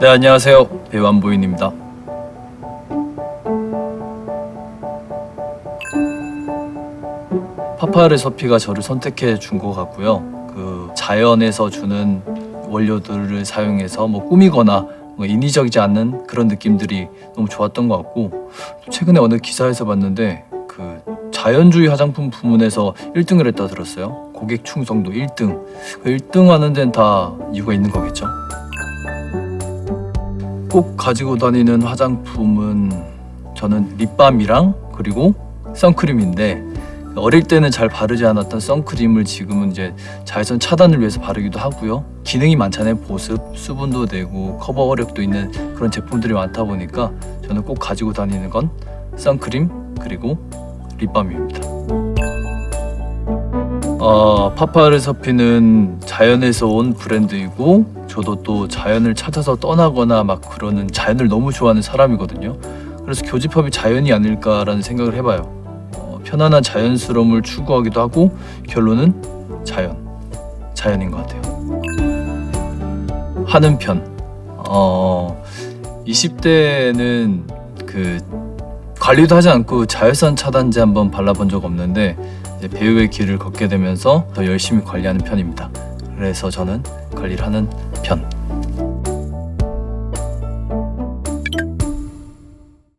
네 안녕하세요 배우 안보인입니다. 파파르 서피가 저를 선택해 준 것 같고요. 그 자연에서 주는 원료들을 사용해서 뭐 꾸미거나 뭔가 인위적이지 않는 그런 느낌들이 너무 좋았던 것 같고 최근에 어느 기사에서 봤는데 그 자연주의 화장품 부문에서 1등을 했다 들었어요. 고객 충성도 1등. 그 1등 하는 데는 다 이유가 있는 거겠죠. 꼭 가지고 다니는 화장품은 저는 립밤이랑 그리고 선크림인데 어릴 때는 잘 바르지 않았던 선크림을 지금은 이제 자외선 차단을 위해서 바르기도 하고요. 기능이 많잖아요. 보습, 수분도 내고 커버력도 있는 그런 제품들이 많다 보니까 저는 꼭 가지고 다니는 건 선크림 그리고 립밤입니다. 어, 파파르 서피는 자연에서 온 브랜드이고 저도 또 자연을 찾아서 떠나거나 막 그러는 자연을 너무 좋아하는 사람이거든요. 그래서 교집합이 자연이 아닐까라는 생각을 해봐요. 어, 편안한 자연스러움을 추구하기도 하고 결론은 자연, 자연인 것 같아요. 하는 편. 어, 20대는 그 관리도 하지 않고 자외선 차단제 한번 발라본 적 없는데 배우의 길을 걷게 되면서 더 열심히 관리하는 편입니다. 그래서 저는 관리를 하는 편.